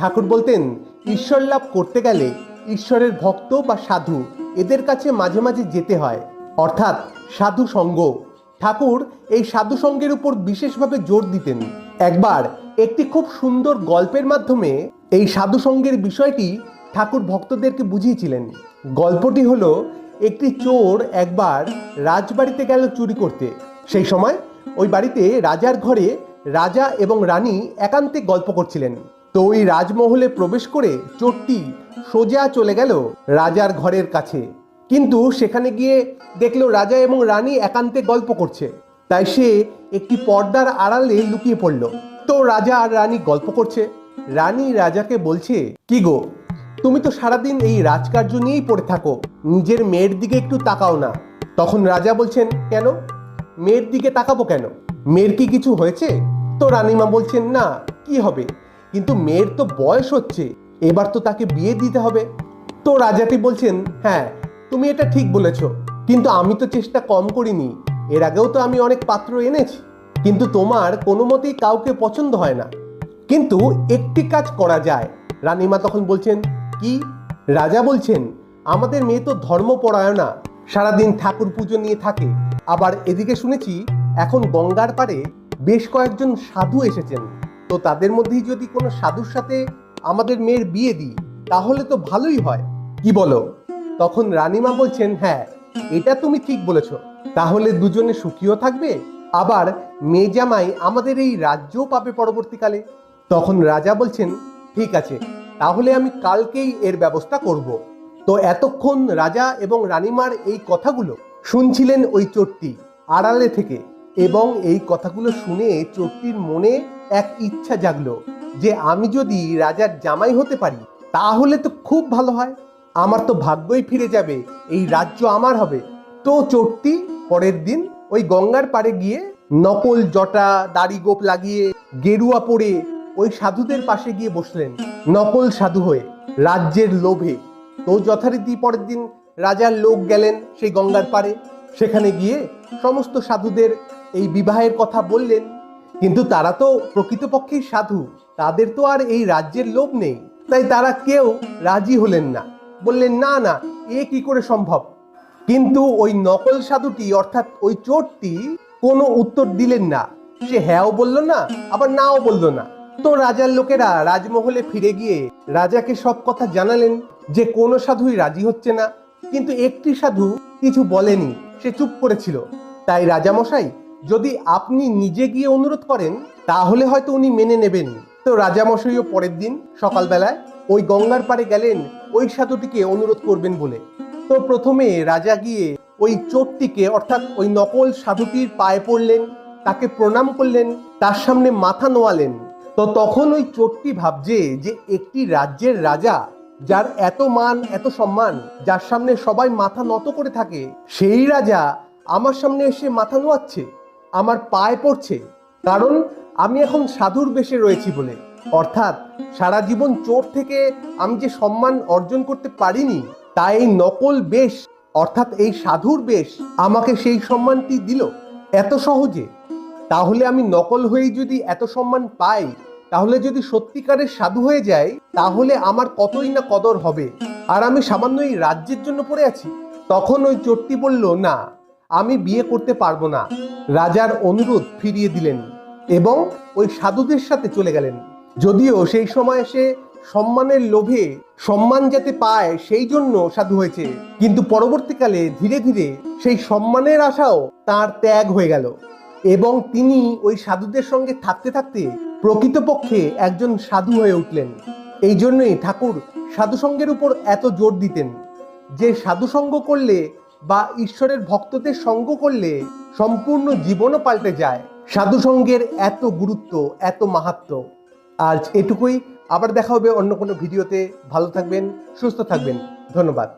ঠাকুর বলতেন, ঈশ্বর লাভ করতে গেলে ঈশ্বরের ভক্ত বা সাধু এদের কাছে মাঝে মাঝে যেতে হয়। অর্থাৎ সাধু সঙ্গ। ঠাকুর এই সাধু সঙ্গের উপর বিশেষভাবে জোর দিতেন। একবার একটি খুব সুন্দর গল্পের মাধ্যমে এই সাধু সঙ্গের বিষয়টি ঠাকুর ভক্তদেরকে বুঝিয়েছিলেন। গল্পটি হলো একটি চোর একবার রাজবাড়িতে গেল চুরি করতে। সেই সময় ওই বাড়িতে রাজার ঘরে রাজা এবং রানী একান্তে গল্প করছিলেন। তো ওই রাজমহলে প্রবেশ করে চোরটি সোজা চলে গেল রাজার ঘরের কাছে। কিন্তু সেখানে গিয়ে দেখল রাজা এবং রানী একান্তে গল্প করছে। তাই সে একটি পর্দার আড়ালে লুকিয়ে পড়ল। তো রাজা আর রানী গল্প করছে। রানী রাজাকে বলছে, কি গো, তুমি তো সারাদিন এই রাজকার্য নিয়েই পড়ে থাকো। নিজের মেয়ের দিকে একটু তাকাও না। তখন রাজা বলছেন, কেন? মেয়ের দিকে তাকাবো কেন? মেয়ের কি কিছু হয়েছে? তো রানীমা বলছেন, না, কি হবে? কিন্তু মেয়ের তো বয়স হচ্ছে, এবার তো তাকে বিয়ে দিতে হবে। তো রাজাটি বলছেন হ্যাঁ তুমি এটা ঠিক বলেছ, কিন্তু আমি তো চেষ্টা কম করিনি, এর আগেও তো আমি অনেক পাত্র এনেছি, কিন্তু তোমার কোনো মতেই কাউকে পছন্দ হয় না। কিন্তু একটি কাজ করা যায়। রানীমা তখন বলছেন, কি? রাজা বলছেন, আমাদের মেয়ে তো ধর্মপরায়ণা, সারাদিন ঠাকুর পুজো নিয়ে থাকে। আবার এদিকে শুনেছি, এখন গঙ্গার পারে বেশ কয়েকজন সাধু এসেছেন। তো তাদের মধ্যেই যদি কোনো সাধুর সাথে আমাদের মেয়ের বিয়ে দিই, তাহলে তো ভালোই হয়। কি বলো? তখন রানীমা বলছেন হ্যাঁ এটা তুমি ঠিক বলেছ। তাহলে দুজনে সুখীও থাকবে, আবার মেয়ে জামাই আমাদের এই রাজ্যও পাবে পরবর্তীকালে। তখন রাজা বলছেন, ঠিক আছে, তাহলে আমি কালকেই এর ব্যবস্থা করব। তো এতক্ষণ রাজা এবং রানীমার এই কথাগুলো শুনছিলেন ওই চোরটি আড়ালে থেকে এবং এই কথাগুলো শুনে চোরটির মনে এক ইচ্ছা জাগলো যে আমি যদি রাজার জামাই হতে পারি, তাহলে তো খুব ভালো হয়। আমার তো ভাগ্যই ফিরে যাবে, এই রাজ্য আমার হবে। তো চোরটি পরের দিন ওই গঙ্গার পাড়ে গিয়ে নকল জটা, দাড়ি গোপ লাগিয়ে গেরুয়া পরে ওই সাধুদের পাশে গিয়ে বসলেন নকল সাধু হয়ে রাজ্যের লোভে। তো যথারীতি পরের দিন রাজার লোক গেলেন সেই গঙ্গার পাড়ে। সেখানে গিয়ে সমস্ত সাধুদের এই বিবাহের কথা বললেন কিন্তু তারা তো প্রকৃতপক্ষেই সাধু। তাদের তো আর এই রাজ্যের লোভ নেই। তাই তারা কেউ রাজি হলেন না। বললেন, না না, এ কি করে সম্ভব? কিন্তু ওই নকল সাধুটি, অর্থাৎ ওই চোরটি, কোনো উত্তর দিলেন না। সে হ্যাঁও বলল না, আবার নাও বলল না। তো রাজার লোকেরা রাজমহলে ফিরে গিয়ে রাজাকে সব কথা জানালেন যে কোনো সাধুই রাজি হচ্ছে না। কিন্তু একটি সাধু কিছু বলেনি, সে চুপ করেছিল। তাই রাজামশাই যদি আপনি নিজে গিয়ে অনুরোধ করেন, তাহলে হয়তো উনি মেনে নেবেন। তো রাজামশাইও পরের দিন সকালবেলায় ওই গঙ্গার পাড়ে গেলেন, ওই সাধুটিকে অনুরোধ করবেন বলে। তো প্রথমে রাজা গিয়ে ওই চোরটিকে, অর্থাৎ ওই নকল সাধুটির পায়ে পড়লেন, তাকে প্রণাম করলেন, তার সামনে মাথা নোয়ালেন। তো তখন ওই চোরটি ভাবছে যে একটি রাজ্যের রাজা, যার এত মান, এত সম্মান, যার সামনে সবাই মাথা নত করে থাকে, সেই রাজা আমার সামনে এসে মাথা নোয়াচ্ছে। আমার পায়ে পড়ছে। কারণ আমি এখন সাধুর বেশে রয়েছি বলে। অর্থাৎ সারা জীবন চোর থেকে আমি যে সম্মান অর্জন করতে পারিনি তাই এই নকল বেশ, অর্থাৎ এই সাধুর বেশ আমাকে সেই সম্মানটি দিল এত সহজে। তাহলে আমি নকল হয়েই যদি এত সম্মান পাই, তাহলে যদি সত্যিকারের সাধু হয়ে যায় তাহলে আমার কতই না কদর হবে। আর আমি সামান্য এই রাজ্যের জন্য পড়ে আছি। তখন ওই চোরটি বলল, না, আমি বিয়ে করতে পারব না। রাজার অনুরোধ ফিরিয়ে দিলেন এবং ওই সাধুদের সাথে চলে গেলেন। যদিও সেই সময় সে সম্মানের লোভে সম্মান যাতে পায় সেই জন্য সাধু হয়েছে। কিন্তু পরবর্তীকালে ধীরে ধীরে সেই সম্মানের আশাও তার ত্যাগ হয়ে গেল এবং তিনি ওই সাধুদের সঙ্গে থাকতে থাকতে প্রকৃতপক্ষে একজন সাধু হয়ে উঠলেন। এই জন্যই ঠাকুর সাধুসঙ্গের উপর এত জোর দিতেন। যে সাধুসঙ্গ করলে বা ঈশ্বরের ভক্তদের সঙ্গ করলে সম্পূর্ণ জীবনও পাল্টে যায়। সাধু সঙ্গের এত গুরুত্ব, এত মাহাত্ম। আজ এটুকুই। আবার দেখা হবে অন্য কোনো ভিডিওতে। ভালো থাকবেন, সুস্থ থাকবেন। ধন্যবাদ।